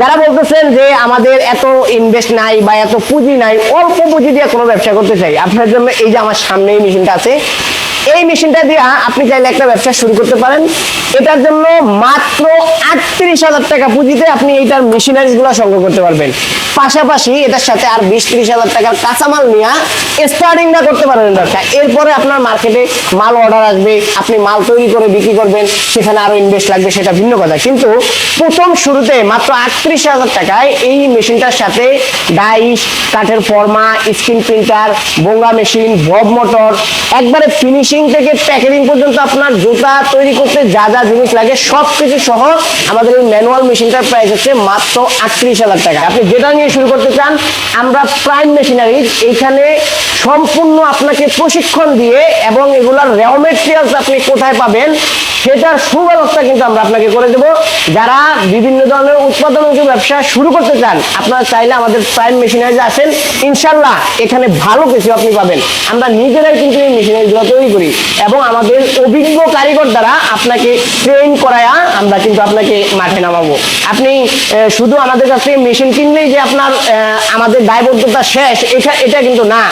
যারা বলতেছেন যে আমাদের এত ইনভেস্ট নাই বা এত পুঁজি নাই, অল্প পুঁজি দিয়ে কোনো ব্যবসা করতে চাই, আপনার জন্য এই যে আমার সামনে এই মেশিনটা আছে, এই মেশিনটা দিয়ে আপনি চাইলে একটা ব্যবসা শুরু করতে পারেন। এটার জন্য মাত্র আটত্রিশ হাজার টাকা পুঁজিতে আপনি এইটার মেশিনারিজগুলো সংগ্রহ করতে পারবেন। পাশাপাশি এটার সাথে আর বিশ ত্রিশ হাজার টাকার কাঁচামাল নিয়ে স্টার্টিংটা করতে পারবেন ব্যবসা এরপরে আপনার মার্কেটে মাল অর্ডার আসবে, আপনি মাল তৈরি করে বিক্রি করবেন, সেখানে আরও ইনভেস্ট লাগবে, সেটা ভিন্ন কথা। কিন্তু প্রথম শুরুতে মাত্র আটত্রিশ হাজার টাকায় এই মেশিনটার সাথে ডাইস, কাঠের ফর্মা স্ক্রিন প্রিন্টার বোঙ্গা মেশিন বব মোটর একবারে ফিনিশিং থেকে প্যাকেজিং পর্যন্ত আপনার জুতা তৈরি করতে যা যা জিনিস লাগে সব কিছু সহ আমাদের এই ম্যানুয়াল মেশিনটার প্রাইস হচ্ছে মাত্র আটত্রিশ হাজার টাকা। আপনি যেটা নিয়ে শুরু করতে চান, আমরা প্রাইম মেশিনারিজ এইখানে সম্পূর্ণ আপনাকে প্রশিক্ষণ দিয়ে এবং এগুলার রেও মেটেরিয়ালস আপনি কোথায় পাবেন, সেটার সুব্যবস্থা কিন্তু আমরা আপনাকে করে দেব। যারা বিভিন্ন ধরনের উৎপাদনমুখী ব্যবসা শুরু করতে চান, আপনারা চাইলে আমাদের প্রাইম মেশিনারিজ আসেন। ইনশাল্লাহ এখানে ভালো কিছু আপনি পাবেন। আমরা নিজেরাই কিন্তু এই মেশিনারিজগুলো তৈরি করি এবং আমাদের অভিজ্ঞ কারিগর দ্বারা আপনাকে ট্রেন করায়া আমরা কিন্তু আপনাকে মাঠে নামাবো। আপনি শুধু আমাদের কাছ মেশিন কিনলেই যে আপনার আমাদের দায়বদ্ধতা শেষ, এটা এটা কিন্তু না।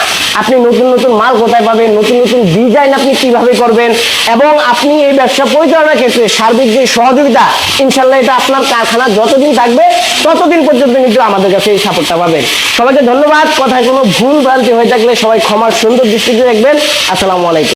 আপনি নতুন নতুন মাল কোথায় পাবেন, নতুন নতুন ডিজাইন আপনি কীভাবে করবেন এবং আপনি এই ব্যবসা পরিচালনার ক্ষেত্রে সার্বিক যে সহযোগিতা, ইনশাল্লাহ এটা আপনার কারখানা যতদিন থাকবে, ততদিন পর্যন্ত কিন্তু আমাদের কাছে এই সাপোর্টটা পাবেন। সবাইকে ধন্যবাদ। কথায় কোনো ভুল ভ্রান্তি হয়ে থাকলে সবাই ক্ষমার সুন্দর দৃষ্টিতে দেখবেন। আসসালামু আলাইকুম।